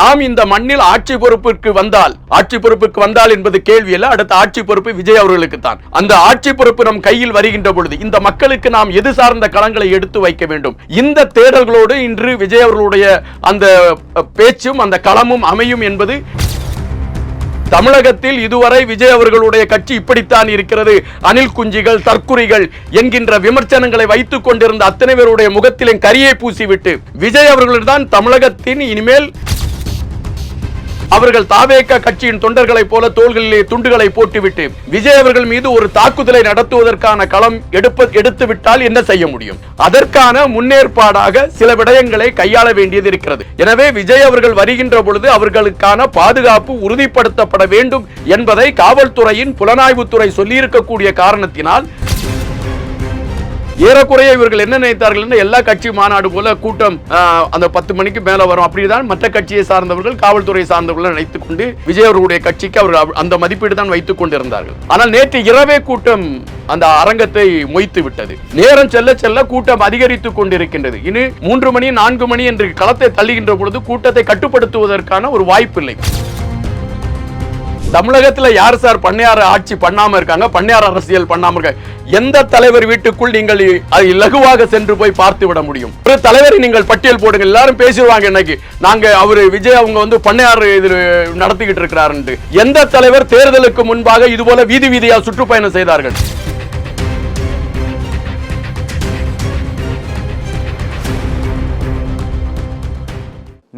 நாம் இந்த மண்ணில் ஆட்சி பொறுப்பிற்கு வந்தால் ஆட்சி பொறுப்புக்கு வந்தால் என்பது கேள்வி அல்ல அடுத்த ஆட்சி பொறுப்பு விஜய் அவர்களுக்கு தான் அந்த ஆட்சி பொறுப்பு நம் கையில் வருகின்ற பொழுது இந்த மக்களுக்கு நாம் எது சார்ந்த களங்களை எடுத்து வைக்க வேண்டும்? இந்த தேடல்களோடு இன்று விஜய் அவர்களுடைய அந்த பேச்சும் அந்த களமும் அமையும் என்பது தமிழகத்தில் இதுவரை விஜய் அவர்களுடைய கட்சி இப்படித்தான் இருக்கிறது. அனில் குஞ்சிகள் தற்குறிகள் என்கின்ற விமர்சனங்களை வைத்துக் கொண்டிருந்த அத்தனை பேருடைய முகத்திலும் கரியை பூசிவிட்டு விஜய் அவர்களிடம் தமிழகத்தின் இனிமேல் அவர்கள் தாவேக கட்சியின் தொண்டர்களைப் போல தோள்களிலே துண்டுகளை போட்டுவிட்டு விஜய் அவர்கள் மீது ஒரு தாக்குதலை நடத்துவதற்கான களம் எடுப்ப எடுத்து விட்டால் என்ன செய்ய முடியும்? அதற்கான முன்னேற்பாடாக சில விடயங்களை கையாள வேண்டியது இருக்கிறது. எனவே விஜய் அவர்கள் வருகின்ற பொழுது அவர்களுக்கான பாதுகாப்பு உறுதிப்படுத்தப்பட வேண்டும் என்பதை காவல்துறையின் புலனாய்வுத்துறை சொல்லியிருக்கக்கூடிய காரணத்தினால் ஏறக்குறைய இவர்கள் என்ன நினைத்தார்கள் என்று எல்லா கட்சி மாநாடு போல கூட்டம் அந்த பத்து மணிக்கு மேல வரும். அப்படிதான் மற்ற கட்சியை சார்ந்தவர்கள் காவல்துறை சார்ந்தவர்கள் நினைத்துக் கொண்டு விஜய் அவர்களுடைய கட்சிக்கு அவர்கள் அந்த மதிப்பீடு தான் வைத்துக் கொண்டிருந்தார்கள். ஆனால் நேற்று இரவே கூட்டம் அந்த அரங்கத்தை மொய்த்து விட்டது. நேரம் செல்ல செல்ல கூட்டம் அதிகரித்துக் கொண்டிருக்கின்றது. இனி மூன்று மணி நான்கு மணி என்று களத்தை தள்ளுகின்ற பொழுது கூட்டத்தை கட்டுப்படுத்துவதற்கான ஒரு வாய்ப்பில்லை. தமிழகத்துல யார் சார் பண்ணையார் ஆட்சி பண்ணாமல் இருக்காங்க? பண்ணையார் அரசியல் பண்ணாமல் இருக்காங்க. எந்த தலைவர் வீட்டுக்குள் நீங்கள் அதை இலகுவாக சென்று போய் பார்த்து விட முடியும்? ஒரு தலைவரை நீங்கள் பட்டியல் போடுங்க எல்லாரும் பேசிடுவாங்க இன்னைக்கு. நாங்க அவரு விஜய் அவங்க வந்து பண்ணையார் இது நடத்திக்கிட்டு இருக்கிறாருன்ட்டு. எந்த தலைவர் தேர்தலுக்கு முன்பாக இது போல வீதி வீதியா சுற்றுப்பயணம் செய்தார்கள்?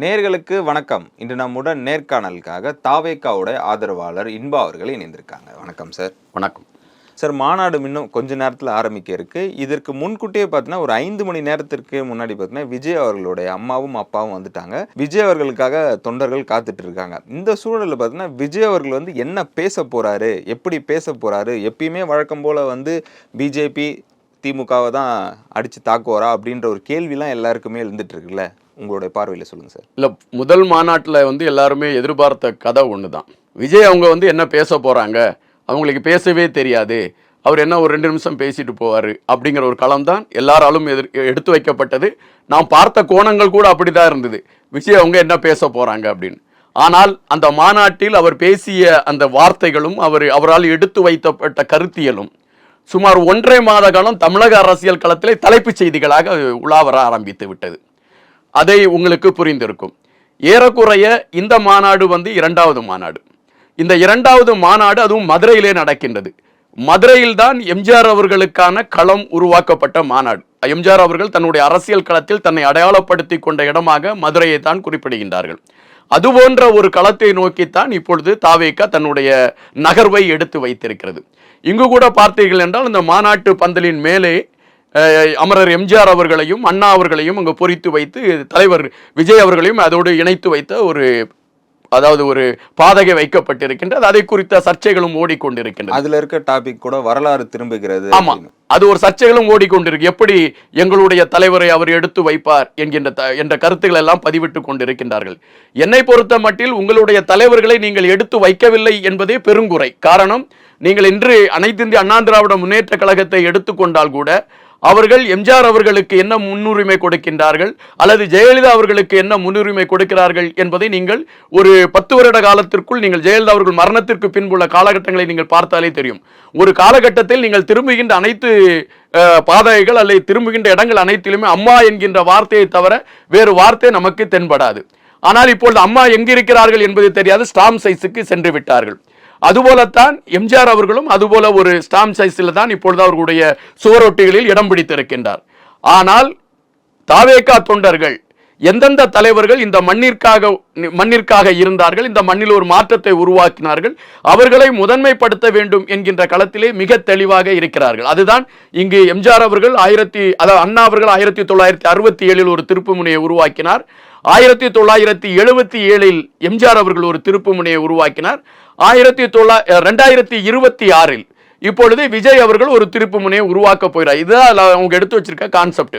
நேர்களுக்கு வணக்கம். இன்று நம்முடன் நேர்காணலுக்காக தாவேக்காவோட ஆதரவாளர் இன்பா அவர்கள் இணைந்திருக்காங்க. வணக்கம் சார். வணக்கம். சார் மாநாடு இன்னும் கொஞ்ச நேரத்தில் ஆரம்பிக்க இருக்கு. இதற்கு முன்கூட்டியே பார்த்தீங்கன்னா ஒரு ஐந்து மணி நேரத்திற்கு முன்னாடி பார்த்தீங்கன்னா விஜய் அவர்களுடைய அம்மாவும் அப்பாவும் வந்துட்டாங்க. விஜய் அவர்களுக்காக தொண்டர்கள் காத்துட்டு இருக்காங்க. இந்த சூழலில் பார்த்தீங்கன்னா விஜய் அவர்கள் வந்து என்ன பேச போறாரு? எப்படி பேச போறாரு? எப்பயுமே வழக்கம் போல வந்து பிஜேபி திமுகவை தான் அடித்து தாக்குவாரா அப்படின்ற ஒரு கேள்விலாம் எல்லாருக்குமே இருந்துட்டு இருக்குல்ல உங்களுடைய பார்வையில் சொல்லுங்கள் சார். இல்லை முதல் மாநாட்டில் வந்து எல்லாருமே எதிர்பார்த்த கதை ஒன்று தான் விஜய் அவங்க வந்து என்ன பேச போகிறாங்க அவங்களுக்கு பேசவே தெரியாது. அவர் என்ன ஒரு ரெண்டு நிமிஷம் பேசிட்டு போவார் அப்படிங்கிற ஒரு களம் தான் எல்லாராலும் எதிர் எடுத்து வைக்கப்பட்டது. நாம் பார்த்த கோணங்கள் கூட அப்படிதான் இருந்தது. விஜய் அவங்க என்ன பேச போகிறாங்க அப்படின்னு. ஆனால் அந்த மாநாட்டில் அவர் பேசிய அந்த வார்த்தைகளும் அவர் அவரால் எடுத்து வைத்தப்பட்ட கருத்தியலும் சுமார் ஒன்றரை மாத காலம் தமிழக அரசியல் களத்திலே தலைப்புச் செய்திகளாக உலாவர ஆரம்பித்து விட்டது. அதை உங்களுக்கு புரிந்திருக்கும். ஏறக்குறைய இந்த மாநாடு வந்து இரண்டாவது மாநாடு. இந்த இரண்டாவது மாநாடு அதுவும் மதுரையிலே நடக்கின்றது. மதுரையில் தான் எம்ஜிஆர் அவர்களுக்கான களம் உருவாக்கப்பட்ட மாநாடு. எம்ஜிஆர் அவர்கள் தன்னுடைய அரசியல் களத்தில் தன்னை அடையாளப்படுத்தி கொண்ட இடமாக மதுரையை தான் குறிப்பிடுகின்றார்கள். அதுபோன்ற ஒரு களத்தை நோக்கித்தான் இப்பொழுது தாவேக்கா தன்னுடைய நகர்வை எடுத்து வைத்திருக்கிறது. இங்கு கூட பார்த்தீர்கள் என்றால் இந்த மாநாட்டு பந்தலின் மேலே அமரர் எம்ஜிஆர் அவர்களையும் அண்ணா அவர்களையும் அங்கு பொறித்து வைத்து தலைவர் விஜய் அவர்களையும் அதோடு இணைத்து வைத்த ஒரு அதாவது ஒரு பாதகை வைக்கப்பட்டிருக்கின்றது. அதை குறித்த சர்ச்சைகளும் ஓடிக்கொண்டிருக்கின்றது அதுல இருக்க டாபிக் கூட வரலாறு திரும்புகிறது ஆமா. அது ஒரு சர்ச்சைகளும் ஓடிக்கொண்டிருக்கு. எப்படி எங்களுடைய தலைவரை அவர் எடுத்து வைப்பார் என்கின்ற என்ற கருத்துக்கள் எல்லாம் பதிவிட்டு கொண்டிருக்கின்றார்கள். என்னை பொறுத்த மட்டில் உங்களுடைய தலைவர்களை நீங்கள் எடுத்து வைக்கவில்லை என்பதே பெருங்குறை. காரணம் நீங்கள் இன்று அனைத்து இந்திய அண்ணா திராவிட முன்னேற்ற கழகத்தை எடுத்துக்கொண்டால் கூட அவர்கள் எம்ஜிஆர் அவர்களுக்கு என்ன முன்னுரிமை கொடுக்கின்றார்கள் அல்லது ஜெயலலிதா அவர்களுக்கு என்ன முன்னுரிமை கொடுக்கிறார்கள் என்பதை நீங்கள் ஒரு பத்து வருட காலத்திற்குள் நீங்கள் ஜெயலலிதா அவர்கள் மரணத்திற்கு பின்புள்ள காலகட்டங்களை நீங்கள் பார்த்தாலே தெரியும். ஒரு காலகட்டத்தில் நீங்கள் திரும்புகின்ற அனைத்து பாதைகள் அல்லது திரும்புகின்ற இடங்கள் அனைத்திலுமே அம்மா என்கின்ற வார்த்தையை தவிர வேறு வார்த்தை நமக்கு தென்படாது. ஆனால் இப்பொழுது அம்மா எங்கிருக்கிறார்கள் என்பது தெரியாது ஸ்டாம் சைஸுக்கு சென்று விட்டார்கள். அதுபோலத்தான் எம்ஜிஆர் அவர்களும் அதுபோல ஒரு ஸ்டாம்ப் சைஸில் தான் இப்பொழுது அவர்களுடைய சுவரொட்டிகளில் இடம் பிடித்திருக்கின்றார். ஆனால் தாவேகா தொண்டர்கள் எந்தெந்த தலைவர்கள் இந்த மண்ணிற்காக மண்ணிற்காக இருந்தார்கள் இந்த மண்ணில் ஒரு மாற்றத்தை உருவாக்கினார்கள் அவர்களை முதன்மைப்படுத்த வேண்டும் என்கின்ற களத்திலே மிக தெளிவாக இருக்கிறார்கள். அதுதான் இங்கு எம்ஜிஆர் அவர்கள் ஆயிரத்தி அதாவது அண்ணா அவர்கள் ஆயிரத்தி தொள்ளாயிரத்தி அறுபத்தி ஏழில் ஒரு திருப்புமுனையை உருவாக்கினார். ஆயிரத்தி தொள்ளாயிரத்தி எழுபத்தி ஏழில் எம்ஜிஆர் அவர்கள் ஒரு திருப்புமுனையை உருவாக்கினார். ஆயிரத்தி தொள்ளா ரெண்டாயிரத்தி இருபத்தி ஆறில் இப்பொழுது விஜய் அவர்கள் ஒரு திருப்புமுனையை உருவாக்க போகிறார். இதுதான் அவங்க எடுத்து வச்சிருக்க கான்செப்ட்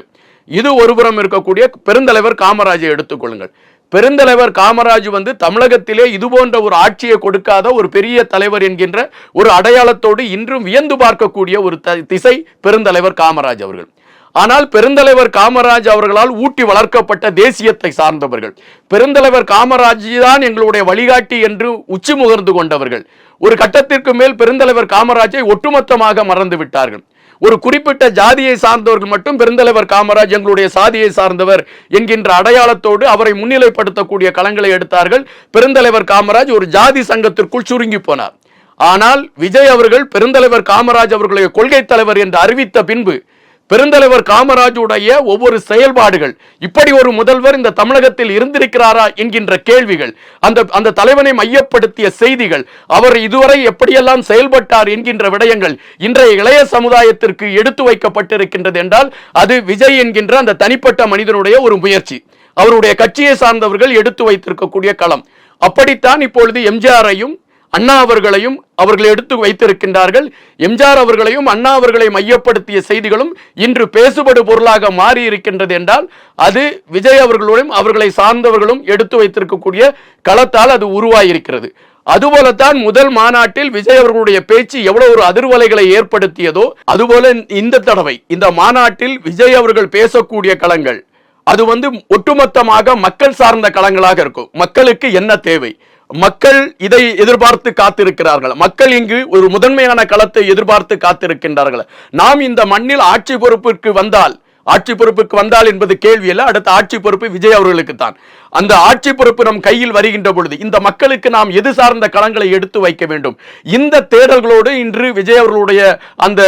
இது ஒருபுறம் இருக்கக்கூடிய பெருந்தலைவர் காமராஜை எடுத்துக்கொள்ளுங்கள் பெருந்தலைவர் காமராஜ் வந்து தமிழகத்திலே இது போன்ற ஒரு ஆட்சியை கொடுக்காத ஒரு பெரிய தலைவர் என்கின்ற ஒரு அடையாளத்தோடு இன்றும் வியந்து பார்க்கக்கூடிய ஒரு த- திசை பெருந்தலைவர் காமராஜ் அவர்கள். ஆனால் பெருந்தலைவர் காமராஜ் அவர்களால் ஊட்டி வளர்க்கப்பட்ட தேசியத்தை சார்ந்தவர்கள். பெருந்தலைவர் காமராஜ் தான் எங்களுடைய வழிகாட்டி என்று உச்சி முகர்ந்து கொண்டவர்கள். ஒரு கட்டத்திற்கு மேல் பெருந்தலைவர் காமராஜை ஒட்டுமொத்தமாக மறந்து விட்டார்கள். ஒரு குறிப்பிட்ட ஜாதியை சார்ந்தவர்கள் மட்டும் பெருந்தலைவர் காமராஜ் எங்களுடைய சாதியை சார்ந்தவர் என்கின்ற அடையாளத்தோடு அவரை முன்னிலைப்படுத்தக்கூடிய களங்களை எடுத்தார்கள். பெருந்தலைவர் காமராஜ் ஒரு ஜாதி சங்கத்திற்குள் சுருங்கி போனார். ஆனால் விஜய் அவர்கள் பெருந்தலைவர் காமராஜ் அவர்களுடைய கொள்கை தலைவர் என்று அறிவித்த பின்பு பெருந்தலைவர் காமராஜுடைய ஒவ்வொரு செயல்பாடுகள். இப்படி ஒரு முதல்வர் இந்த தமிழகத்தில் இருந்திருக்கிறாரா என்கின்ற கேள்விகள் அந்த அந்த தலைவனை மையப்படுத்திய செய்திகள் அவர் இதுவரை எப்படியெல்லாம் செயல்பட்டார் என்கின்ற விடயங்கள் இன்றைய இளைய சமுதாயத்திற்கு எடுத்து வைக்கப்பட்டிருக்கின்றது என்றால் அது விஜய் என்கின்ற அந்த தனிப்பட்ட மனிதனுடைய ஒரு முயற்சி. அவருடைய கட்சியை சார்ந்தவர்கள் எடுத்து வைத்திருக்கக்கூடிய களம். அப்படித்தான் இப்பொழுது எம்ஜிஆரையும் அண்ணா அவர்களையும் அவர்கள் எடுத்து வைத்திருக்கின்றார்கள். எம்ஜிஆர் அவர்களையும் அண்ணா அவர்களை மையப்படுத்திய செய்திகளும் இன்று பேசுபடு பொருளாக மாறி இருக்கின்றது என்றால் அது விஜய் அவர்களோடும் அவர்களை சார்ந்தவர்களும் எடுத்து வைத்திருக்கக்கூடிய களத்தால் அது உருவாகியிருக்கிறது அதுபோலத்தான் முதல் மாநாட்டில் விஜய் அவர்களுடைய பேச்சு எவ்வளவு ஒரு அதிர்வலைகளை ஏற்படுத்தியதோ அதுபோல இந்த தடவை இந்த மாநாட்டில் விஜய் அவர்கள் பேசக்கூடிய களங்கள் அது வந்து ஒட்டுமொத்தமாக மக்கள் சார்ந்த களங்களாக இருக்கும். மக்களுக்கு என்ன தேவை? மக்கள் இதை எதிர்பார்த்து காத்திருக்கிறார்கள். மக்கள் இங்கு ஒரு முதன்மையான களத்தை எதிர்பார்த்து காத்திருக்கின்றார்கள். நாம் இந்த மண்ணில் ஆட்சி பொறுப்பிற்கு வந்தால் ஆட்சி பொறுப்புக்கு வந்தால் என்பது கேள்வி அல்ல அடுத்த ஆட்சி பொறுப்பு விஜய் அவர்களுக்கு தான் அந்த ஆட்சி பொறுப்பு நம் கையில் வருகின்ற பொழுது இந்த மக்களுக்கு நாம் எது சார்ந்த களங்களை எடுத்து வைக்க வேண்டும்? இந்த தேடல்களோடு இன்று விஜய் அவர்களுடைய அந்த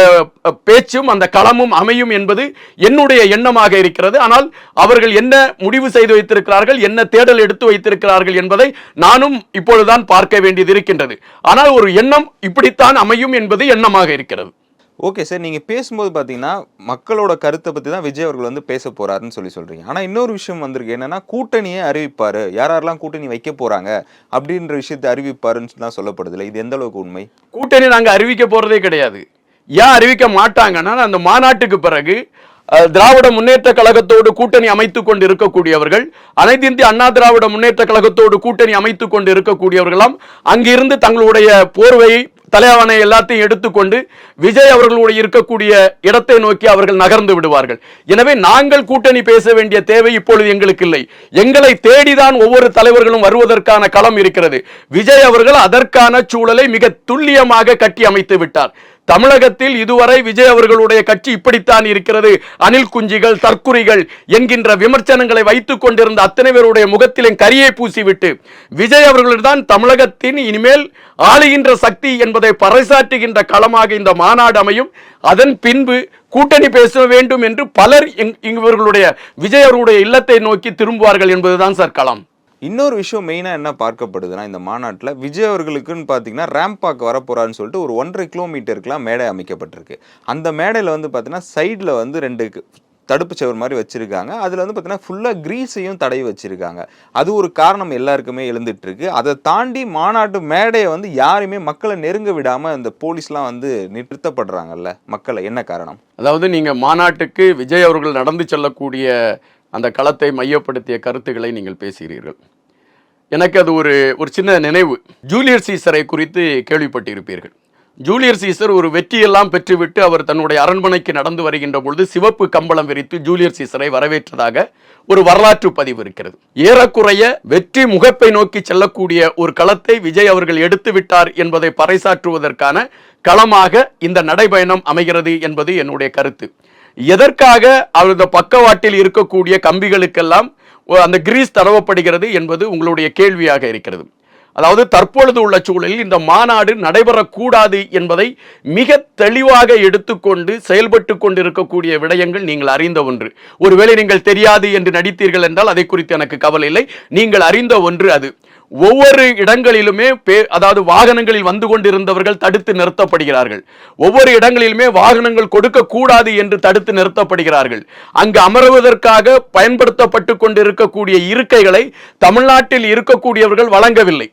பேச்சும் அந்த களமும் அமையும் என்பது என்னுடைய எண்ணமாக இருக்கிறது. ஆனால் அவர்கள் என்ன முடிவு செய்து வைத்திருக்கிறார்கள் என்ன தேடல் எடுத்து வைத்திருக்கிறார்கள் என்பதை நானும் இப்பொழுதுதான் பார்க்க வேண்டியது இருக்கின்றது. ஆனால் ஒரு எண்ணம் இப்படித்தான் அமையும் என்பது எண்ணமாக இருக்கிறது. Okay sir. நீங்கள் பேசும்போது பார்த்தீங்கன்னா மக்களோட கருத்தை பற்றி தான் விஜய் அவர்கள் வந்து பேச போகிறாருன்னு சொல்லி சொல்கிறீங்க ஆனால் இன்னொரு விஷயம் வந்திருக்கு. என்னென்னா கூட்டணியை அறிவிப்பார். யார் யாரெல்லாம் கூட்டணி வைக்க போகிறாங்க அப்படின்ற விஷயத்தை அறிவிப்பாருன்னு தான் சொல்லப்படுது இல்லை? இது எந்த அளவுக்கு உண்மை? கூட்டணி நாங்கள் அறிவிக்க போகிறதே கிடையாது. ஏன் அறிவிக்க மாட்டாங்கன்னா அந்த மாநாட்டுக்கு பிறகு திராவிட முன்னேற்ற கழகத்தோடு கூட்டணி அமைத்துக் கொண்டு இருக்கக்கூடியவர்கள் அனைத்து இந்திய அண்ணா திராவிட முன்னேற்ற கழகத்தோடு கூட்டணி அமைத்துக் கொண்டு இருக்கக்கூடியவர்களாம் அங்கிருந்து தங்களுடைய போர்வையை தலைவனை எல்லாத்தையும் எடுத்துக்கொண்டு விஜய் அவர்களுடைய இருக்கக்கூடிய இடத்தை நோக்கி அவர்கள் நகர்ந்து விடுவார்கள். எனவே நாங்கள் கூட்டணி பேச வேண்டிய தேவை இப்பொழுது எங்களுக்கு இல்லை. எங்களை தேடிதான் ஒவ்வொரு தலைவர்களும் வருவதற்கான களம் இருக்கிறது. விஜய் அவர்கள் அதற்கான சூழலை மிக துல்லியமாக கட்டி அமைத்து விட்டார். தமிழகத்தில் இதுவரை விஜய் அவர்களுடைய கட்சி இப்படித்தான் இருக்கிறது. அணில் குஞ்சிகள் தற்குறிகள் என்கின்ற விமர்சனங்களை வைத்துக் கொண்டிருந்த அத்தனை பேருடைய முகத்திலும் கரியை பூசிவிட்டு விஜய் அவர்கள்தான் தமிழகத்தின் இனிமேல் ஆளுகின்ற சக்தி என்பதை பறைசாற்றுகின்ற களமாக இந்த மாநாடு அமையும். அதன் பின்பு கூட்டணி பேச வேண்டும் என்று பலர் இங்- இவர்களுடைய விஜய் அவர்களுடைய இல்லத்தை நோக்கி திரும்புவார்கள் என்பதுதான் சார் களம். இன்னொரு விஷயம் மெயினாக என்ன பார்க்கப்படுதுன்னா இந்த மாநாட்டில் விஜய் அவர்களுக்குன்னு பார்த்தீங்கன்னா ரேம்பாக் வரப்போகிறான்னு சொல்லிட்டு ஒரு ஒன்றரை கிலோமீட்டருக்குலாம் மேடை அமைக்கப்பட்டிருக்கு. அந்த மேடையில் வந்து பார்த்தீங்கன்னா சைடில் வந்து ரெண்டு கு- தடுப்பு செவர் மாதிரி வச்சிருக்காங்க. அதில் வந்து பார்த்தீங்கன்னா ஃபுல்லாக க்ரீஸையும் தடவி வச்சுருக்காங்க. அது ஒரு காரணம் எல்லாருக்குமே எழுந்துட்டு இருக்கு அதை தாண்டி மாநாட்டு மேடையை வந்து யாரையுமே மக்களை நெருங்க விடாமல் இந்த போலீஸ்லாம் வந்து நிறுத்தப்படுறாங்கல்ல மக்களை. என்ன காரணம்? அதாவது நீங்கள் மாநாட்டுக்கு விஜய் அவர்கள் நடந்து செல்லக்கூடிய அந்த களத்தை மையப்படுத்திய கருத்துக்களை நீங்கள் பேசுகிறீர்கள். எனக்கு அது ஒரு ஒரு சின்ன நினைவு. ஜூலியர் சீசரை குறித்து கேள்விப்பட்டிருப்பீர்கள். ஜூலியர் சீசர் ஒரு வெற்றியெல்லாம் பெற்றுவிட்டு அவர் தன்னுடைய அரண்மனைக்கு நடந்து வருகின்ற பொழுது சிவப்பு கம்பளம் விரித்து ஜூலியர் சீசரை வரவேற்றதாக ஒரு வரலாற்று பதிவு இருக்கிறது. ஏறக்குறைய வெற்றி முகப்பை நோக்கி செல்லக்கூடிய ஒரு களத்தை விஜய் அவர்கள் எடுத்து விட்டார் என்பதை பறைசாற்றுவதற்கான களமாக இந்த நடைபயணம் அமைகிறது என்பது என்னுடைய கருத்து. எதற்காக அவரது பக்கவாட்டில் இருக்கக்கூடிய கம்பிகளுக்கெல்லாம் அந்த கிரீஸ் தடவப்படுகிறது என்பது உங்களுடைய கேள்வியாக இருக்கிறது. அதாவது தற்பொழுது உள்ள சூழலில் இந்த மாநாடு நடைபெறக்கூடாது என்பதை மிக தெளிவாக எடுத்துக்கொண்டு செயல்பட்டு கொண்டிருக்கக்கூடிய விடயங்கள் நீங்கள் அறிந்த ஒன்று. ஒருவேளை நீங்கள் தெரியாது என்று நடித்தீர்கள் என்றால் அதை குறித்து எனக்கு கவலை இல்லை. நீங்கள் அறிந்த ஒன்று அது. ஒவ்வொரு இடங்களிலுமே பே அதாவது வாகனங்களில் வந்து கொண்டிருந்தவர்கள் தடுத்து நிறுத்தப்படுகிறார்கள். ஒவ்வொரு இடங்களிலுமே வாகனங்கள் கொடுக்க கூடாது என்று தடுத்து நிறுத்தப்படுகிறார்கள். அங்கு அமர்வதற்காக பயன்படுத்தப்பட்டு கொண்டிருக்கக்கூடிய இருக்கைகளை தமிழ்நாட்டில் இருக்கக்கூடியவர்கள் வழங்கவில்லை.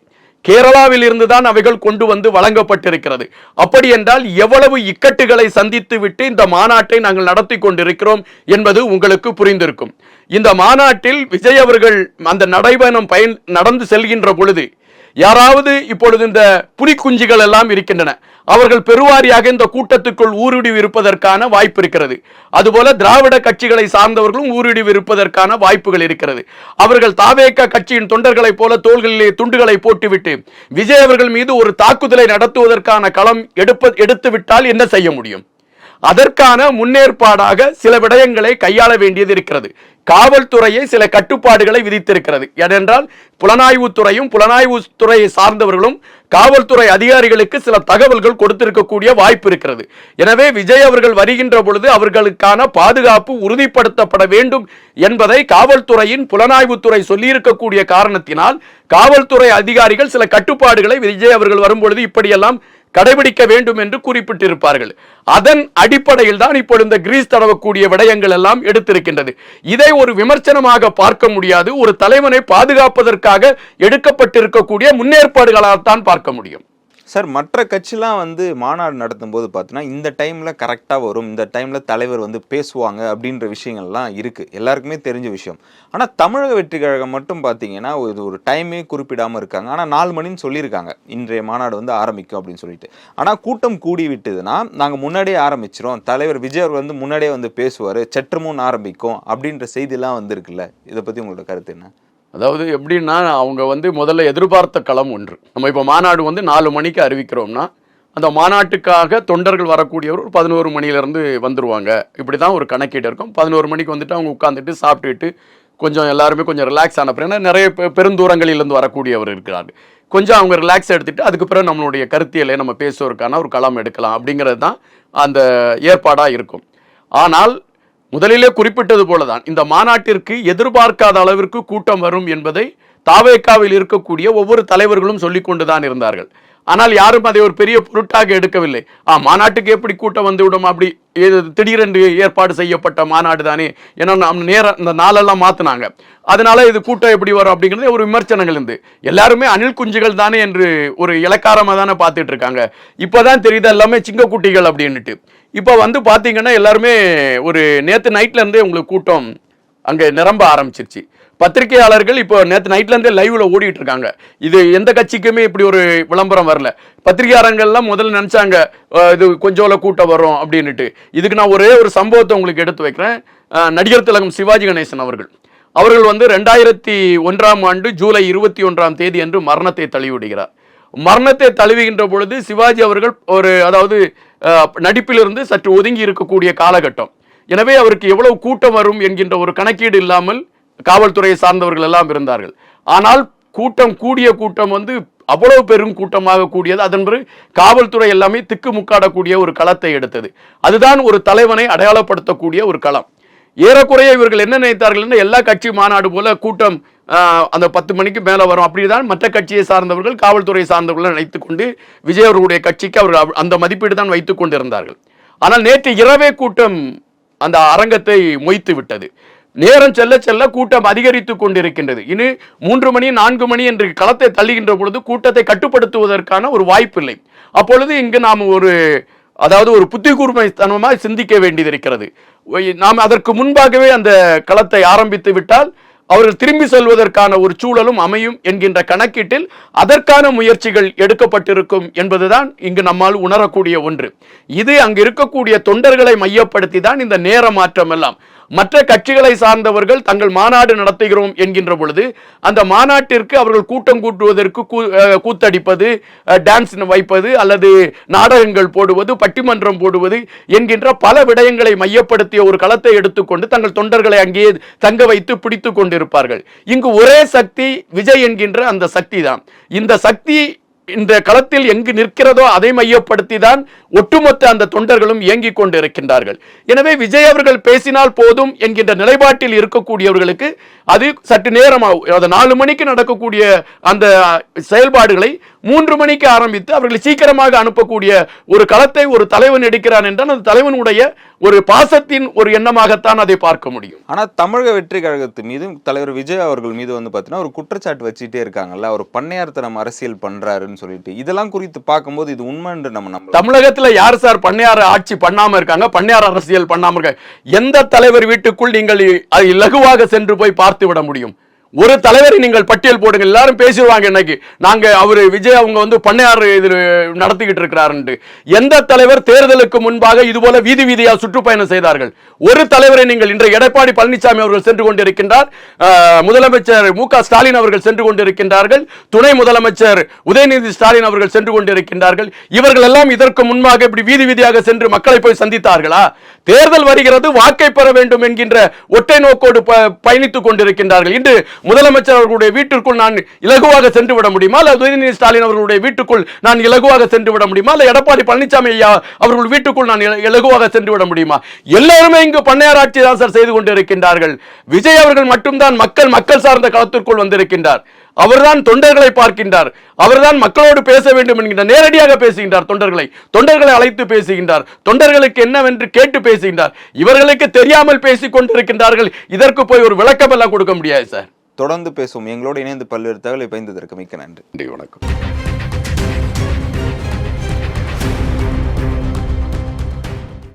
கேரளாவில் இருந்துதான் அவைகள் கொண்டு வந்து வழங்கப்பட்டிருக்கிறது. அப்படி என்றால் எவ்வளவு இக்கட்டுகளை சந்தித்து விட்டு இந்த மாநாட்டை நாங்கள் நடத்தி கொண்டிருக்கிறோம் என்பது உங்களுக்கு புரிந்திருக்கும். இந்த மாநாட்டில் விஜய் அவர்கள் அந்த நடைபயணம் பயன் நடந்து செல்கின்ற பொழுது யாராவது இப்பொழுது இந்த புலிக்குஞ்சுகள் எல்லாம் இருக்கின்றன. அவர்கள் பெருவாரியாக இந்த கூட்டத்துக்குள் ஊருடிவு இருப்பதற்கான வாய்ப்பு இருக்கிறது. அதுபோல திராவிட கட்சிகளை சார்ந்தவர்களும் ஊருடிவு இருப்பதற்கான வாய்ப்புகள் இருக்கிறது. அவர்கள் தாவேக்க கட்சியின் தொண்டர்களைப் போல தோள்களிலே துண்டுகளை போட்டுவிட்டு விஜய் அவர்கள் மீது ஒரு தாக்குதலை நடத்துவதற்கான களம் எடுப்ப எடுத்துவிட்டால் என்ன செய்ய முடியும்? அதற்கான முன்னேற்பாடாக சில விடயங்களை கையாள வேண்டியது இருக்கிறது. காவல்துறையை சில கட்டுப்பாடுகளை விதித்திருக்கிறது. ஏனென்றால் புலனாய்வு துறையும் புலனாய்வு துறையை சார்ந்தவர்களும் காவல்துறை அதிகாரிகளுக்கு சில தகவல்கள் கொடுத்திருக்கக்கூடிய வாய்ப்பு இருக்கிறது. எனவே விஜய் அவர்கள் வருகின்ற பொழுது அவர்களுக்கான பாதுகாப்பு உறுதிப்படுத்தப்பட வேண்டும் என்பதை காவல்துறையின் புலனாய்வுத்துறை சொல்லியிருக்கக்கூடிய காரணத்தினால் காவல்துறை அதிகாரிகள் சில கட்டுப்பாடுகளை விஜய் அவர்கள் வரும்பொழுது இப்படியெல்லாம் கடைபிடிக்க வேண்டும் என்று குறிப்பிட்டிருப்பார்கள். அதன் அடிப்படையில் தான் இப்பொழுது இந்த கிரீஸ் தடவக்கூடிய விடயங்கள் எல்லாம் எடுத்திருக்கின்றது. இதை ஒரு விமர்சனமாக பார்க்க முடியாது. ஒரு தலைவனை பாதுகாப்பதற்காக எடுக்கப்பட்டிருக்கக்கூடிய முன்னேற்பாடுகளால் தான் பார்க்க முடியும். சார் மற்ற கட்சிலாம் வந்து மாநாடு நடத்தும் போது பார்த்தீங்கன்னா இந்த டைமில் கரெக்டாக வரும் இந்த டைமில் தலைவர் வந்து பேசுவாங்க அப்படின்ற விஷயங்கள்லாம் இருக்குது எல்லாருக்குமே தெரிஞ்ச விஷயம். ஆனால் தமிழக வெற்றி கழகம் மட்டும் பார்த்தீங்கன்னா இது ஒரு டைமே குறிப்பிடாமல் இருக்காங்க. ஆனால் நாலு மணின்னு சொல்லியிருக்காங்க. இன்றைய மாநாடு வந்து ஆரம்பிக்கும் அப்படின்னு சொல்லிட்டு. ஆனால் கூட்டம் கூடி விட்டதுன்னா நாங்கள் முன்னாடியே ஆரம்பிச்சிரும் தலைவர் விஜய் அவர் வந்து முன்னாடியே வந்து பேசுவார். சற்றுமுன் ஆரம்பிக்கும் அப்படின்ற செய்திலாம் வந்திருக்குல்ல. இதை பற்றி உங்களோட கருத்து என்ன? அதாவது எப்படின்னா அவங்க வந்து முதல்ல எதிர்பார்த்த களம் ஒன்று. நம்ம இப்போ மாநாடு வந்து நாலு மணிக்கு அறிவிக்கிறோம்னா அந்த மாநாட்டுக்காக தொண்டர்கள் வரக்கூடியவர் ஒரு பதினோரு மணிலேருந்து வந்துடுவாங்க இப்படி தான் ஒரு கணக்கீடு இருக்கும். பதினோரு மணிக்கு வந்துட்டு அவங்க உட்காந்துட்டு சாப்பிட்டுட்டு கொஞ்சம் எல்லாருமே கொஞ்சம் ரிலாக்ஸ் ஆன பிறகு நிறைய பெ- பெருந்தூரங்களிலிருந்து வரக்கூடியவர் இருக்கிறார் கொஞ்சம் அவங்க ரிலாக்ஸ் எடுத்துகிட்டு அதுக்கு பிறகு நம்மளுடைய கருத்தியலை நம்ம பேசுவதற்கான ஒரு களம் எடுக்கலாம் அப்படிங்கிறது தான் அந்த ஏற்பாடாக இருக்கும். ஆனால் முதலிலே குறிப்பிட்டது போலதான் இந்த மாநாட்டிற்கு எதிர்பார்க்காத அளவிற்கு கூட்டம் வரும் என்பதை தாவேக்காவில் இருக்கக்கூடிய ஒவ்வொரு தலைவர்களும் சொல்லிக்கொண்டுதான் இருந்தார்கள். ஆனால் யாரும் அதை ஒரு பெரிய பொருட்டாக எடுக்கவில்லை. ஆ மாநாட்டுக்கு எப்படி கூட்டம் வந்துவிடும் அப்படி திடீரென்று ஏற்பாடு செய்யப்பட்ட மாநாடு தானே? ஏன்னா நம்ம நேரம் இந்த நாளெல்லாம் மாற்றினாங்க அதனால இது கூட்டம் எப்படி வரும் அப்படிங்கிறது ஒரு விமர்சனங்கள் இருந்து. எல்லாருமே அணில் குஞ்சுகள் தானே என்று ஒரு இலக்காரமாக தானே பார்த்துட்டு இருக்காங்க. இப்போதான் தெரியுது எல்லாமே சிங்கக்குட்டிகள் அப்படின்னுட்டு. இப்போ வந்து பார்த்தீங்கன்னா எல்லாருமே ஒரு நேற்று நைட்லேருந்தே உங்களுக்கு கூட்டம் அங்கே நிரம்ப ஆரம்பிச்சிருச்சு. பத்திரிகையாளர்கள் இப்போ நேற்று நைட்லேருந்தே லைவில் ஓடிட்டு இருக்காங்க. இது எந்த கட்சிக்குமே இப்படி ஒரு விளம்பரம் வரல. பத்திரிகையாளர்கள்லாம் முதல்ல நினச்சாங்க இது கொஞ்சோல கூட்டம் வரும் அப்படின்னுட்டு. இதுக்கு நான் ஒரே ஒரு சம்பவத்தை உங்களுக்கு எடுத்து வைக்கிறேன். நடிகர் திலகம் சிவாஜி கணேசன் அவர்கள். அவர்கள் வந்து ரெண்டாயிரத்தி ஒன்றாம் ஆண்டு ஜூலை இருபத்தி ஒன்றாம் தேதி அன்று மரணத்தை தள்ளிவிடுகிறார். மரணத்தை தழுவுகின்ற பொழுது சிவாஜி அவர்கள் ஒரு அதாவது நடிப்பிலிருந்து சற்று ஒதுங்கி இருக்கக்கூடிய காலகட்டம். எனவே அவருக்கு எவ்வளவு கூட்டம் வரும் என்கின்ற ஒரு கணக்கீடு இல்லாமல் காவல்துறையை சார்ந்தவர்கள் எல்லாம் இருந்தார்கள். ஆனால் கூட்டம் கூடிய கூட்டம் வந்து அவ்வளவு பெரும் கூட்டமாக கூடியது. அதன் பிறகு காவல்துறை எல்லாமே திக்கு முக்காடக்கூடிய ஒரு களத்தை எடுத்தது. அதுதான் ஒரு தலைவனை அடையாளப்படுத்தக்கூடிய ஒரு களம். ஏறக்குறைய இவர்கள் என்ன நினைத்தார்கள் என்று எல்லா கட்சி மாநாடு போல கூட்டம் அந்த பத்து மணிக்கு மேலே வரும். அப்படிதான் மற்ற கட்சியை சார்ந்தவர்கள் காவல்துறை சார்ந்தவர்கள் நினைத்துக் கொண்டு விஜய் அவர்களுடைய கட்சிக்கு அவர்கள் அந்த மதிப்பீடு தான் வைத்துக் கொண்டிருந்தார்கள். ஆனால் நேற்று இரவே கூட்டம் அந்த அரங்கத்தை மொய்த்து விட்டது. நேரம் செல்ல செல்ல கூட்டம் அதிகரித்துக் கொண்டிருக்கின்றது. இனி மூன்று மணி நான்கு மணி என்று களத்தை தள்ளுகின்ற பொழுது கூட்டத்தை கட்டுப்படுத்துவதற்கான ஒரு வாய்ப்பில்லை அப்பொழுது இங்கு நாம் ஒரு அதாவது ஒரு புத்தி கூர்மைத்தனமாக சிந்திக்க வேண்டியது இருக்கிறது நாம் அதற்கு முன்பாகவே அந்த களத்தை ஆரம்பித்து விட்டால் அவர்கள் திரும்பி செல்வதற்கான ஒரு சூழலும் அமையும் என்கின்ற கணக்கீட்டில் அதற்கான முயற்சிகள் எடுக்கப்பட்டிருக்கும் என்பதுதான் இங்கு நம்மால் உணரக்கூடிய ஒன்று. இது அங்கு இருக்கக்கூடிய தொண்டர்களை மையப்படுத்தி தான் இந்த நேர மாற்றம் எல்லாம் மற்ற கட்சிகளை சார்ந்தவர்கள் தங்கள் மாநாடு நடத்துகிறோம் என்கின்ற பொழுது அந்த மாநாட்டிற்கு அவர்கள் கூட்டம் கூட்டுவதற்கு கூ- கூத்தடிப்பது டான்ஸ் வைப்பது அல்லது நாடகங்கள் போடுவது பட்டிமன்றம் போடுவது என்கின்ற பல விடயங்களை மையப்படுத்திய ஒரு களத்தை எடுத்துக்கொண்டு தங்கள் தொண்டர்களை அங்கேயே தங்க வைத்து பிடித்து கொண்டிருப்பார்கள். இங்கு ஒரே சக்தி விஜய் என்கின்ற அந்த சக்தி தான். இந்த சக்தி இந்த களத்தில் எங்கு நிற்கிறதோ அதை மையப்படுத்தி தான் ஒட்டுமொத்த அந்த தொண்டர்களும் இயங்கிக் கொண்டு இருக்கின்றார்கள் எனவே விஜய் அவர்கள் பேசினால் போதும் என்கின்ற நிலைப்பாட்டில் இருக்கக்கூடியவர்களுக்கு அது சற்று நேரமாகும். நாலு மணிக்கு நடக்கக்கூடிய அந்த செயல்பாடுகளை மூன்று மணிக்கு ஆரம்பித்து அவர்களை சீக்கிரமாக அனுப்பக்கூடிய ஒரு களத்தை ஒரு தலைவன் எடுக்கிறான் என்றால் அந்த தலைவனுடைய ஒரு பாசத்தின் ஒரு எண்ணமாகத்தான் அதை பார்க்க முடியும். ஆனா தமிழக வெற்றி கழகத்து மீது தலைவர் விஜய் அவர்கள் மீது வந்து பார்த்தீங்கன்னா ஒரு குற்றச்சாட்டு வச்சுட்டே இருக்காங்கல்ல அவர் பண்ணையார்த்தனம் அரசியல் பண்றாருன்னு சொல்லிட்டு. இதெல்லாம் குறித்து பார்க்கும்போது இது உண்மை என்று நம்ம நம்பலாம் தமிழகத்துல யார் சார் பண்ணையார் ஆட்சி பண்ணாம இருக்காங்க? பண்ணையார் அரசியல் பண்ணாம இருக்காங்க எந்த தலைவர் வீட்டுக்குள் நீங்கள் இலகுவாக சென்று போய் பார்த்து விட முடியும்? ஒரு தலைவரை நீங்கள் பட்டியல் போடுங்க எல்லாரும் பேசிடுவாங்க இன்னைக்கு. நாங்க அவரு விஜய் அவங்க வந்து பண்ணையார் இது நடத்திக்கிட்டு இருக்கிறாருன்ட்டு. எந்த தலைவர் தேர்தலுக்கு முன்பாக இது போல வீதி வீதியா சுற்றுப்பயணம் செய்தார்கள்? ஒரு தலைவரை நீங்கள் இன்றைய எடப்பாடி பழனிசாமி அவர்கள் சென்று கொண்டிருக்கின்றார். முதலமைச்சர் மு க ஸ்டாலின் அவர்கள் சென்று கொண்டிருக்கின்றார்கள். துணை முதலமைச்சர் உதயநிதி ஸ்டாலின் அவர்கள் சென்று கொண்டிருக்கின்றார்கள். இவர்கள் எல்லாம் இதற்கு முன்பாக இப்படி வீதி வீதியாக சென்று மக்களை போய் சந்தித்தார்களா? தேர்தல் வருகிறது வாக்கை பெற வேண்டும் என்கின்ற ஒற்றை நோக்கோடு ப- பயணித்துக் கொண்டிருக்கின்றார்கள். இன்று முதலமைச்சர் அவர்களுடைய வீட்டிற்குள் நான் இலகுவாக சென்று விட முடியுமா? அல்ல உதயநிதி ஸ்டாலின் அவர்களுடைய வீட்டுக்குள் நான் இலகுவாக சென்று விட முடியுமா? அல்ல எடப்பாடி பழனிசாமி ஐயா அவர்கள் வீட்டுக்குள் நான் இலகுவாக சென்று விட முடியுமா? எல்லாருமே இங்கு பண்ணையாராட்சி தான் சார் செய்து கொண்டிருக்கின்றார்கள். விஜய் அவர்கள் மட்டும்தான் மக்கள் மக்கள் சார்ந்த களத்திற்குள் வந்திருக்கின்றார். அவர்தான் தொண்டர்களை பார்க்கின்றார். அவர்தான் மக்களோடு பேச வேண்டும் என்கின்ற நேரடியாக பேசுகின்றார் தொண்டர்களை. தொண்டர்களை அழைத்து பேசுகின்றார். தொண்டர்களுக்கு என்னவென்று கேட்டு பேசுகின்றார். இவர்களுக்கு தெரியாமல் பேசிக் கொண்டிருக்கின்றார்கள். இதற்கு போய் ஒரு விளக்கம் எல்லாம் கொடுக்க முடியாது சார். தொடர்ந்து பேசுவோம். எங்களோடு இணைந்து பல்வேறு தகவலை பயந்ததற்கு மிக்க நன்றி. நன்றி வணக்கம்.